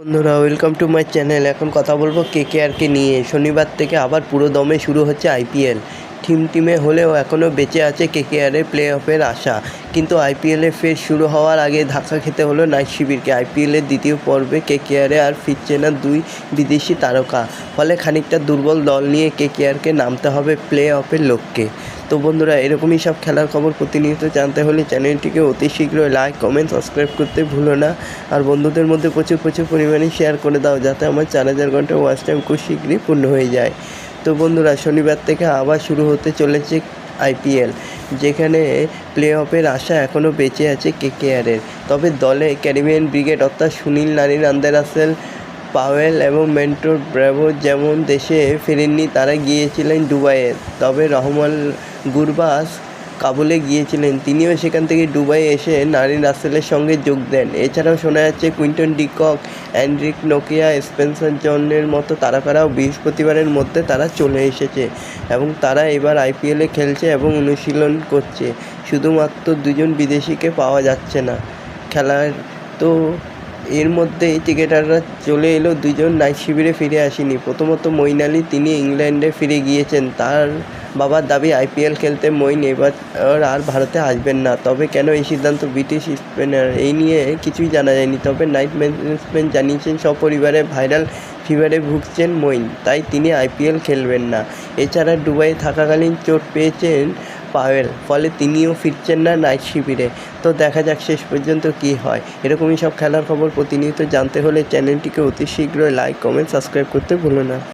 বন্ধুরা welcome to my channel এখন কথা বলব কে কে আরকে নিয়ে। শনিবার থেকে আবার পুরো দমে শুরু হচ্ছে আইপিএল টিম টিমে হলেও এখনও বেঁচে আছে কে কে আরের প্লে অফের আশা কিন্তু আইপিএলে ফের শুরু হওয়ার আগে ধাক্কা খেতে হলো নাইট শিবিরকে আইপিএলের দ্বিতীয় পর্বে কে কে আর ফিরছে না দুই বিদেশি তারকা। ফলে খানিকটা দুর্বল দল নিয়ে কে কে আরকে নামতে হবে প্লে অফের লক্ষ্যে তো বন্ধুরা, এরকমই সব খেলার খবর প্রতিনিয়ত জানতে হলে চ্যানেলটিকে অতি শীঘ্রই লাইক কমেন্ট সাবস্ক্রাইব করতে ভুলো না। আর বন্ধুদের মধ্যে প্রচুর প্রচুর পরিমাণে শেয়ার করে দাও, যাতে আমার চার হাজার ঘণ্টা ওয়াচ টাইম খুব শীঘ্রই পূর্ণ হয়ে যায়। তো বন্ধুরা, শনিবার থেকে আবার শুরু হতে চলেছে আইপিএল যেখানে প্লে অফের আশা এখনও বেঁচে আছে কেকেআরের তবে দলে ক্যারিবিয়ান ব্রিগেড অর্থাৎ সুনীল নারিন, আন্দার আসেল পাওয়েল এবং মেন্টোর ব্র্যাভো যেমন দেশে ফেরেননি, তারা গিয়েছিলেন দুবাইয়ে। তবে রহমান গুরবাস কাবুলে গিয়েছিলেন। তিনিও সেখান থেকে দুবাই এসে নারী রাসেলের সঙ্গে যোগ দেন। এছাড়াও শোনা যাচ্ছে, কুইন্টন ডিকক অ্যান্ড্রিক নোকিয়া, স্পেন্সার জনের মতো তারকারাও বৃহস্পতিবারের মধ্যে তারা চলে এসেছে এবং তারা এবার আইপিএলে খেলছে এবং অনুশীলন করছে। শুধুমাত্র দুজন বিদেশিকে পাওয়া যাচ্ছে না। খেলার তো এর মধ্যেই ক্রিকেটাররা চলে এলো দুজন নাইট শিবিরে ফিরে আসেনি। প্রথমত আলী, তিনি ইংল্যান্ডে ফিরে গিয়েছেন। তার বাবার দাবি, আইপিএল খেলতে মঈন এবার আর ভারতে আসবেন না। তবে কেন এই সিদ্ধান্ত? ব্রিটিশ স্পিনার, এই নিয়ে কিছুই জানা যায়নি। তবে নাইট ম্যানেজমেন্ট জানিয়েছেন, সপরিবারে ভাইরাল ফিভারে ভুগছেন মইন, তাই তিনি আইপিএল খেলবেন না। এছাড়া দুবাইয়ে থাকাকালীন চোট পেয়েছেন পাওয়েল, ফলে তিনিও ফিরছেন না নাইট শিবিরে। তো দেখা যাক শেষ পর্যন্ত কী হয়। এরকমই সব খেলার খবর প্রতিনিয়ত জানতে হলে চ্যানেলটিকে অতি শীঘ্রই লাইক, কমেন্ট, সাবস্ক্রাইব করতে ভুলো না।